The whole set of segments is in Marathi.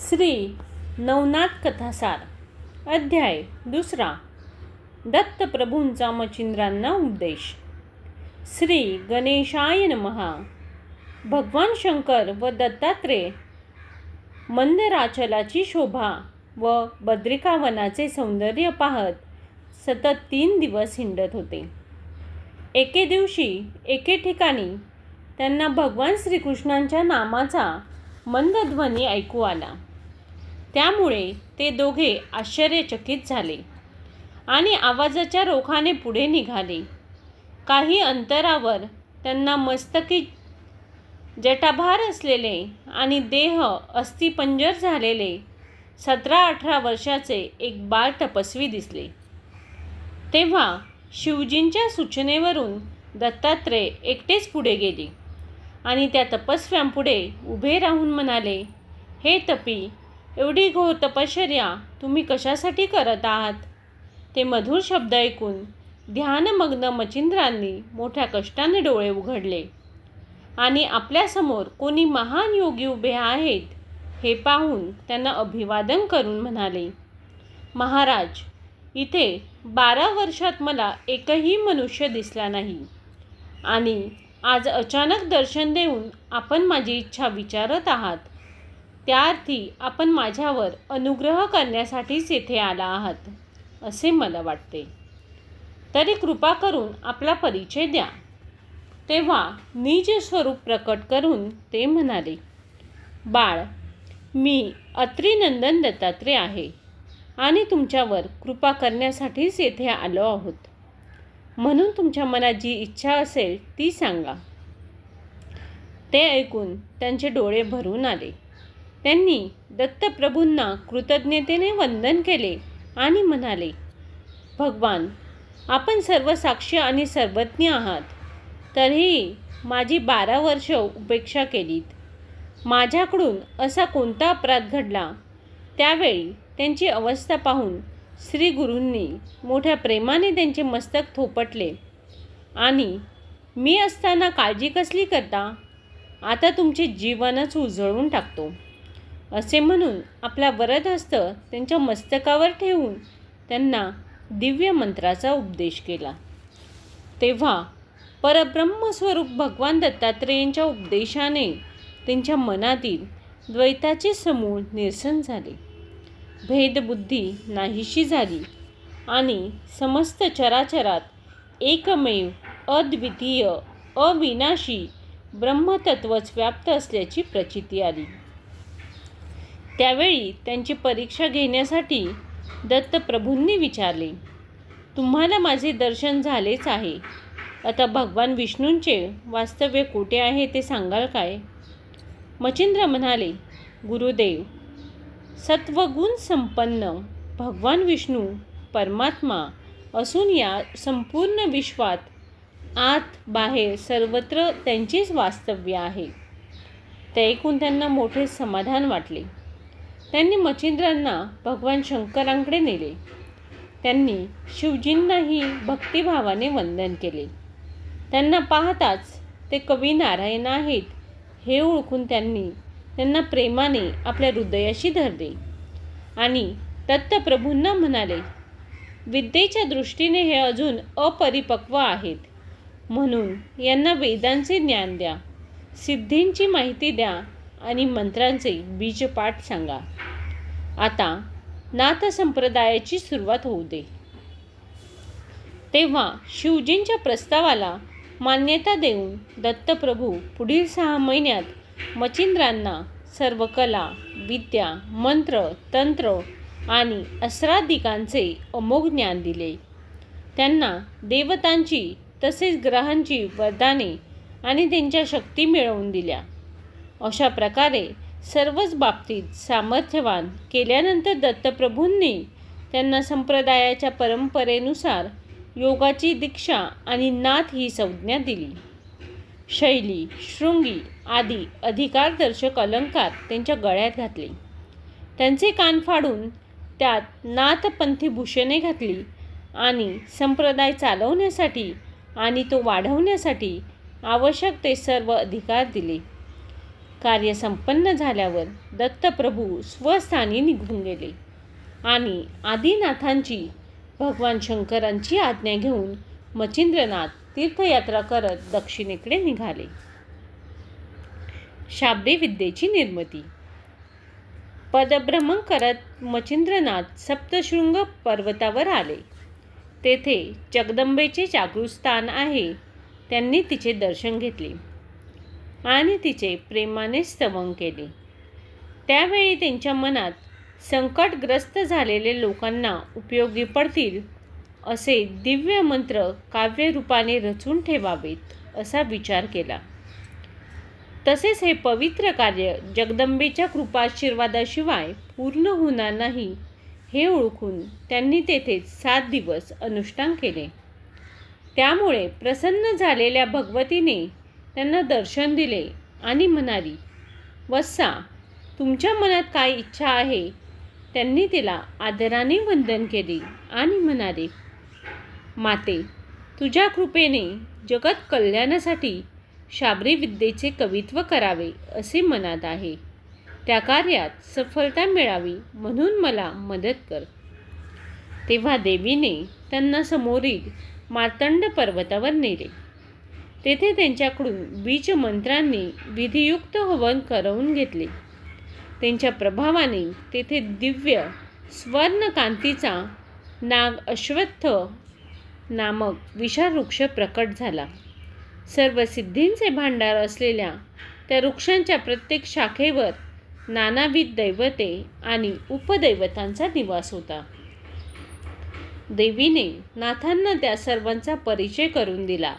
श्री नवनाथ कथासार अध्याय दुसरा दत्तप्रभूंचा मचिंद्रांना उपदेश. श्री गणेशाय नमहा भगवान शंकर व दत्तात्रेय मंदराचलाची शोभा व बद्रिकावनाचे सौंदर्य पाहत सतत तीन दिवस हिंडत होते. एके दिवशी एके ठिकाणी त्यांना भगवान श्रीकृष्णांच्या नामाचा मंदध्वनी ऐकू आला. त्यामुळे ते दोघे आश्चर्यचकित झाले आणि आवाजाच्या रोखाने पुढे निघाले. काही अंतरावर त्यांना मस्तकी जटाभार असलेले आणि देह अस्थिपंजर झालेले सतरा अठरा वर्षाचे एक बाळ तपस्वी दिसले. तेव्हा शिवजींच्या सूचनेवरून दत्तात्रेय एकटेच पुढे गेले. आणि त्या तपस्व्यांपुढे उभे राहून म्हणाले हे तपी एवढी घोर तपश्चर्या तुम्ही कशासाठी करत आहात? ते मधुर शब्द ऐकून ध्यानमग्न मचिंद्रांनी मोठ्या कष्टाने डोळे उघडले. आणि आपल्यासमोर कोणी महान योगी उभे आहेत हे पाहून त्यांना अभिवादन करून म्हणाले महाराज इथे बारा वर्षात मला एकही मनुष्य दिसला नाही. आणि आज अचानक दर्शन देऊन आपण माझी इच्छा विचारत आहात. त्याअर्थी आपण माझ्यावर अनुग्रह करण्यासाठीच येथे आला आहात असे मला वाटते. तरी कृपा करून आपला परिचय द्या. तेव्हा निज स्वरूप प्रकट करून ते म्हणाले बाळ मी अत्रिनंदन दत्तात्रेय आहे आणि तुमच्यावर कृपा करण्यासाठीच येथे आलो आहोत. म्हणून तुमच्या मनात जी इच्छा असेल ती सांगा. ते ऐकून त्यांचे डोळे भरून आले. त्यांनी दत्तप्रभूंना कृतज्ञतेने वंदन केले आणि म्हणाले भगवान आपण सर्व साक्ष आणि सर्वज्ञ आहात. तरीही माझी बारा वर्ष उपेक्षा केलीत. माझ्याकडून असा कोणता अपराध घडला? त्यावेळी त्यांची अवस्था पाहून श्री गुरूंनी मोठ्या प्रेमाने त्यांचे मस्तक थोपटले. आणि मी असताना काळजी कसली करता? आता तुमचे जीवनच उजळून टाकतो. असे म्हणून आपला वरदहस्त त्यांच्या मस्तकावर ठेवून त्यांना दिव्य मंत्राचा उपदेश केला. तेव्हा परब्रह्मस्वरूप भगवान दत्तात्रेयांच्या उपदेशाने त्यांच्या मनातील द्वैताचे समूळ निरसन झाले. भेदबुद्धी नाहीशी झाली आणि समस्त चराचरात एकमेव अद्वितीय अविनाशी ब्रह्मतत्वच व्याप्त असल्याची प्रचिती आली. त्यावेळी त्यांची परीक्षा घेण्यासाठी दत्तप्रभूंनी विचारले तुम्हाला माझे दर्शन झालेच आहे. आता भगवान विष्णूंचे वास्तव्य कुठे आहे ते सांगाल काय? मचिंद्र म्हणाले गुरुदेव सत्वगुण संपन्न भगवान विष्णू परमात्मा असून या संपूर्ण विश्वात आत बाहेर सर्वत्र त्यांचेच वास्तव्य आहे. ते ऐकून त्यांना मोठे समाधान वाटले. त्यांनी मचिंद्रांना भगवान शंकरांकडे नेले. त्यांनी शिवजींनाही भक्तिभावाने वंदन केले. त्यांना पाहताच ते कवी नारायण आहेत हे ओळखून त्यांनी त्यांना प्रेमाने आपल्या हृदयाशी धरले. आणि दत्तप्रभूंना म्हणाले विद्येच्या दृष्टीने हे अजून अपरिपक्व आहेत. म्हणून यांना वेदांचे ज्ञान द्या सिद्धींची माहिती द्या आणि मंत्रांचे बीजपाठ सांगा. आता नाथ संप्रदायाची सुरुवात होऊ दे. तेव्हा शिवजींच्या प्रस्तावाला मान्यता देऊन दत्तप्रभू पुढील सहा महिन्यात मचिंद्रांना सर्व कला विद्या मंत्र तंत्र आणि अस्राधिकांचे अमोघ ज्ञान दिले. त्यांना देवतांची तसेच ग्रहांची वरदाने आणि त्यांच्या शक्ती मिळवून दिल्या. अशा प्रकारे सर्वच बाबतीत सामर्थ्यवान केल्यानंतर दत्तप्रभूंनी त्यांना संप्रदायाच्या परंपरेनुसार योगाची दीक्षा आणि नाथ ही संज्ञा दिली. शैली शृंगी आदी अधिकारदर्शक अलंकार त्यांच्या गळ्यात घातले. त्यांचे कान फाडून त्यात नाथपंथी भूषणे घातली आणि संप्रदाय चालवण्यासाठी आणि तो वाढवण्यासाठी आवश्यक ते सर्व अधिकार दिले. कार्य संपन्न झाल्यावर दत्तप्रभू स्वस्थानी निघून गेले आणि आदिनाथांची भगवान शंकरांची आज्ञा घेऊन मच्छिंद्रनाथ तीर्थयात्रा करत दक्षिणेकडे निघाले. शाब्दी विद्येची निर्मिती. पदभ्रमण करत मच्छिंद्रनाथ सप्तशृंग पर्वतावर आले. तेथे जगदंबेचे जागृत स्थान आहे. त्यांनी तिचे दर्शन घेतले आणि तिचे प्रेमाने स्तवन केले. त्यावेळी त्यांच्या मनात संकटग्रस्त झालेले लोकांना उपयोगी पडतील असे दिव्य मंत्र काव्यरूपाने रचून ठेवावेत असा विचार केला. तसेच हे पवित्र कार्य जगदंबेच्या कृपाशीर्वादाशिवाय पूर्ण होणार नाही हे ओळखून त्यांनी तेथेच सात दिवस अनुष्ठान केले. त्यामुळे प्रसन्न झालेल्या भगवतीने त्यांना दर्शन दिले आणि म्हणाली वत्सा तुमच्या मनात काय इच्छा आहे? त्यांनी तिला आदराने वंदन केले आणि म्हणाले माते तुझ्या कृपेने जगत कल्याणासाठी शाबरी विद्येचे कवित्व करावे असे मनात आहे. त्या कार्यात सफलता मिळावी म्हणून मला मदत कर. तेव्हा देवीने त्यांना समोरील मार्तंड पर्वतावर नेले. तेथे त्यांच्याकडून बीज मंत्रांनी विधियुक्त हवन करवून घेतले. त्यांच्या प्रभावाने तेथे दिव्य स्वर्णकांतीचा नाग अश्वत्थ नामक विषावृक्ष प्रकट झाला. सर्व सिद्धींचे भांडार असलेल्या त्या वृक्षांच्या प्रत्येक शाखेवर नानाविध दैवते आणि उपदैवतांचा निवास होता. देवीने नाथांना त्या सर्वांचा परिचय करून दिला.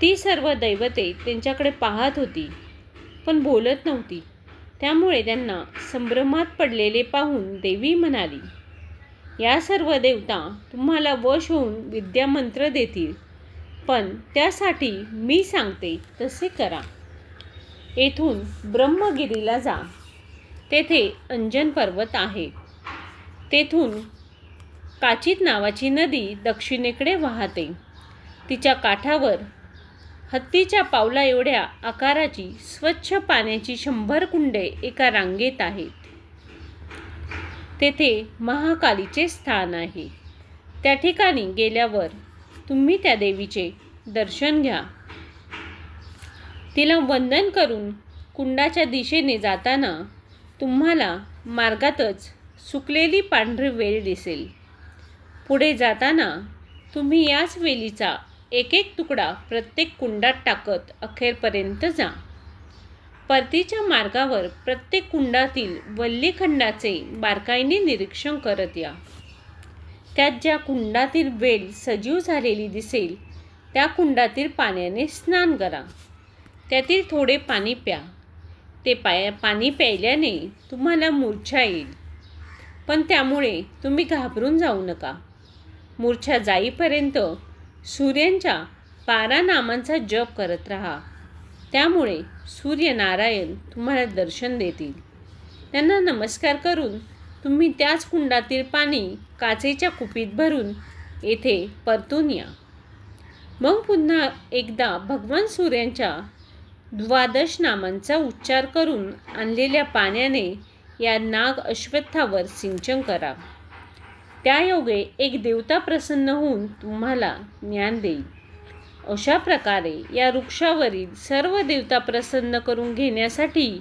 ती सर्व दैवते त्यांच्याकडे पाहत होती पण बोलत नव्हती. त्यामुळे त्यांना संभ्रमात पडलेले पाहून देवी म्हणाली या सर्व देवता तुम्हाला वश होऊन विद्यामंत्र देतील. पण त्यासाठी मी सांगते तसे करा. येथून ब्रह्मगिरीला जा. तेथे अंजन पर्वत आहे. तेथून काचित नावाची नदी दक्षिणेकडे वाहते. तिच्या काठावर हत्तीच्या पावला एवढ्या आकाराची स्वच्छ पाण्याची शंभर कुंडे एका रांगेत आहेत. तेथे महाकालीचे स्थान आहे. त्या ठिकाणी गेल्यावर तुम्ही त्या देवीचे दर्शन घ्या. तिला वंदन करून कुंडाच्या दिशेने जाताना तुम्हाला मार्गातच सुकलेली पांढरी वेल दिसेल. पुढे जाताना तुम्ही याच वेलीचा एक एक तुकडा प्रत्येक कुंडात टाकत अखेरपर्यंत जा. परतीच्या मार्गावर प्रत्येक कुंडातील वल्लीखंडाचे बारकाईने निरीक्षण करत या. त्यात ज्या कुंडातील वेल सजीव झालेली दिसेल त्या कुंडातील पाण्याने स्नान करा. त्यातील थोडे पाणी प्या. ते पाया पाणी प्यायल्याने तुम्हाला मूर्छा येईल. पण त्यामुळे तुम्ही घाबरून जाऊ नका. मूर्छा जाईपर्यंत सूर्यांच्या बारा नामांचा जप करत राहा. त्यामुळे सूर्यनारायण तुम्हाला दर्शन देतील. त्यांना नमस्कार करून तुम्ही त्याच कुंडातील पाणी काचेच्या कुपीत भरून येथे परतून या. मग पुन्हा एकदा भगवान सूर्यांच्या द्वादश नामांचा उच्चार करून आणलेल्या पाण्याने या नाग अश्वत्थावर सिंचन करा. त्यायोगे एक देवता प्रसन्न होऊन तुम्हाला ज्ञान देईल. अशा प्रकारे या वृक्षावरील सर्व देवता प्रसन्न करून घेण्यासाठी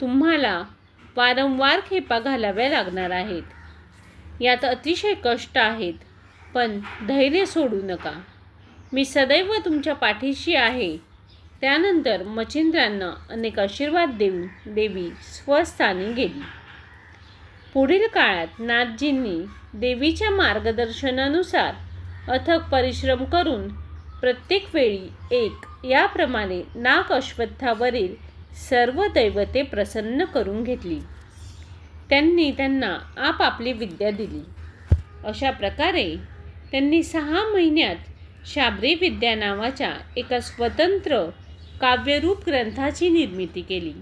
तुम्हाला वारंवार खेपा घालाव्या लागणार आहेत. यात अतिशय कष्ट आहेत पण धैर्य सोडू नका. मी सदैव तुमच्या पाठीशी आहे. त्यानंतर मच्छिंद्रांना अनेक आशीर्वाद देऊन देवी स्वस्थानी गेली. पुढील काळात नाथजींनी देवीच्या मार्गदर्शनानुसार अथक परिश्रम करून प्रत्येक वेळी एक याप्रमाणे नाग अश्वत्थावरील सर्व दैवते प्रसन्न करून घेतली. त्यांनी त्यांना आपापली विद्या दिली. अशा प्रकारे त्यांनी सहा महिन्यात शाबरी विद्या नावाच्या एका स्वतंत्र काव्यरूप ग्रंथाची निर्मिती केली.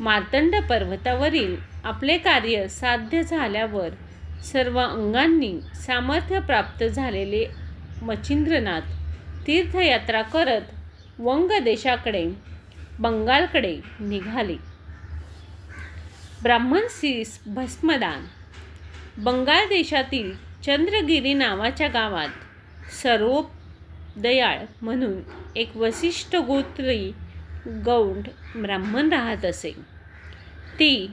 मार्तंड पर्वतावरील आपले कार्य साध्य झाल्यावर सर्व अंगांनी सामर्थ्य प्राप्त झालेले मच्छिंद्रनाथ तीर्थयात्रा करत वंग देशाकडे बंगालकडे निघाले. ब्राह्मण शीस भस्मदान. बंगाल देशातील चंद्रगिरी नावाच्या गावात सरोपदयाळ म्हणून एक वसिष्ठ गोत्री गौंड ब्राह्मण राहत असे. ती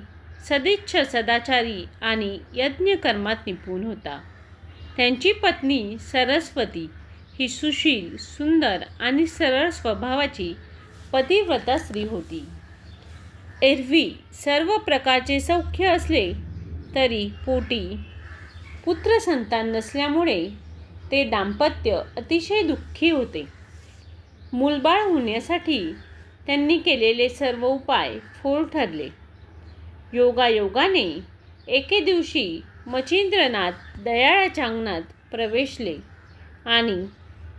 सदिच्छ सदाचारी आणि यज्ञकर्मात निपुण होता. त्यांची पत्नी सरस्वती ही सुशील सुंदर आणि सरळ स्वभावाची पतिव्रता स्त्री होती. एरवी सर्व प्रकारचे सौख्य असले तरी पोटी पुत्रसंतान नसल्यामुळे ते दाम्पत्य अतिशय दुःखी होते. मूलबाळ होण्यासाठी त्यांनी केलेले सर्व उपाय फोल ठरले. योगायोगाने एके दिवशी मचिंद्रनाथ दयाळाच्या अंगणात प्रवेशले आणि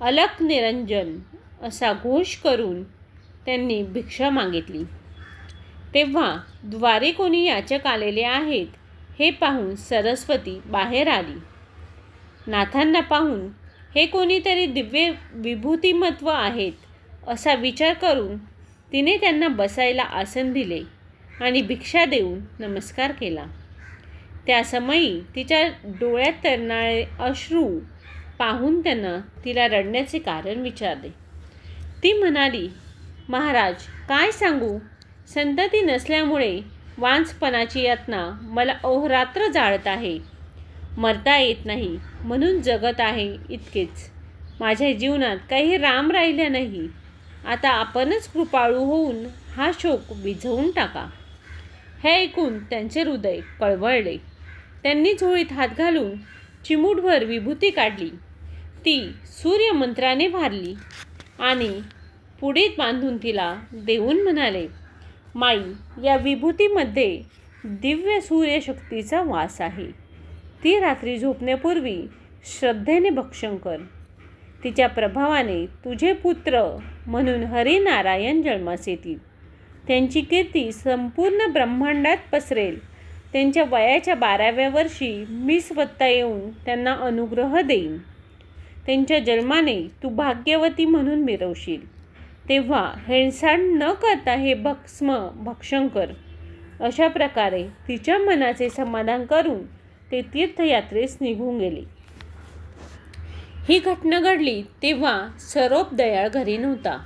अलक निरंजन असा घोष करून त्यांनी भिक्षा मागितली. तेव्हा द्वारे कोणी याचक आलेले आहेत हे पाहून सरस्वती बाहेर आली. नाथांना पाहून हे कोणीतरी दिव्य विभूतिमत्व आहेत असा विचार करून तिने त्यांना बसायला आसन दिले आणि भिक्षा देऊन नमस्कार केला. त्या समयी तिच्या डोळ्यात तरणारे अश्रू पाहून त्यांना तिला रडण्याचे कारण विचारले. ती म्हणाली महाराज काय सांगू? संतती नसल्यामुळे वांसपणाची यातना मला अहोरात्र जाळत आहे. मरता येत नाही म्हणून जगत आहे इतकेच. माझ्या जीवनात काही राम राहिल्या नाही. आता आपणच कृपाळू होऊन हा शोक विझवून टाका. हे ऐकून त्यांचे हृदय कळवळले. त्यांनी झोळीत हात घालून चिमूटभर विभूती काढली. ती सूर्यमंत्राने भारली आणि पुढीत बांधून तिला देऊन म्हणाले माई या विभूतीमध्ये दिव्य सूर्यशक्तीचा वास आहे. ती रात्री झोपण्यापूर्वी श्रद्धेने भक्षण कर. तिच्या प्रभावाने तुझे पुत्र म्हणून हरिनारायण जन्मास येतील. त्यांची कीर्ती संपूर्ण ब्रह्मांडात पसरेल. त्यांच्या वयाच्या बाराव्या वर्षी मी स्वतः येऊन त्यांना अनुग्रह देईन. त्यांच्या जन्माने तू भाग्यवती म्हणून मिरवशील. तेव्हा हेळसांड न करता हे भक्स्म भक्षण कर. अशा प्रकारे तिच्या मनाचे समाधान करून ते तीर्थयात्रेस निघून गेले. ही घटना घडली तेव्हा सरोप दयाळ घरी नव्हता.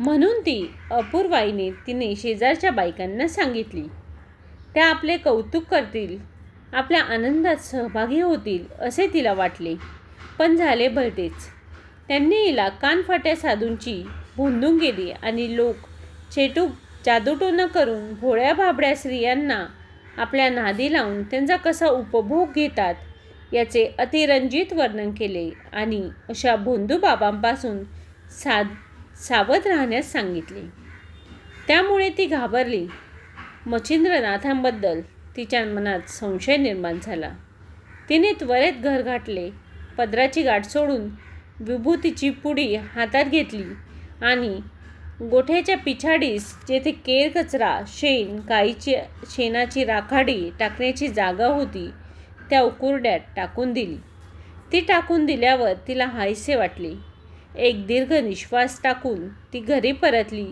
म्हणून ती अपूर्वाईने तिने शेजारच्या बायकांना सांगितली त्या आपले कौतुक करतील आपल्या आनंदात सहभागी होतील असे तिला वाटले. पण झाले भलतेच. त्यांनी हिला कानफाट्या साधूंची भोंदून गेली आणि लोक चेटूक जादूटोना करून भोळ्या भाबड्या स्त्रियांना आपल्या नादी लावून त्यांचा कसा उपभोग घेतात याचे अतिरंजित वर्णन केले आणि अशा भोंदूबाबांपासून साध सावध राहण्यास सांगितले. त्यामुळे ती घाबरली. मच्छिंद्रनाथांबद्दल तिच्या मनात संशय निर्माण झाला. तिने त्वरेत घर गाठले. पदराची गाठ सोडून विभूतीची पुडी हातात घेतली. आणि गोठ्याच्या पिछाडीस जेथे केर कचरा शेण गाईची शेणाची राखाडी टाकण्याची जागा होती त्या उकुरड्यात टाकून दिली. ती टाकून दिल्यावर तिला हायसे वाटले. एक दीर्घ निश्वास टाकून ती घरी परतली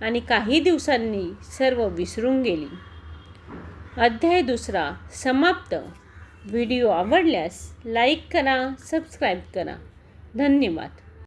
आणि काही दिवसांनी सर्व विसरून गेली. अध्याय दुसरा समाप्त. व्हिडिओ आवडल्यास लाईक करा सबस्क्राईब करा. धन्यवाद.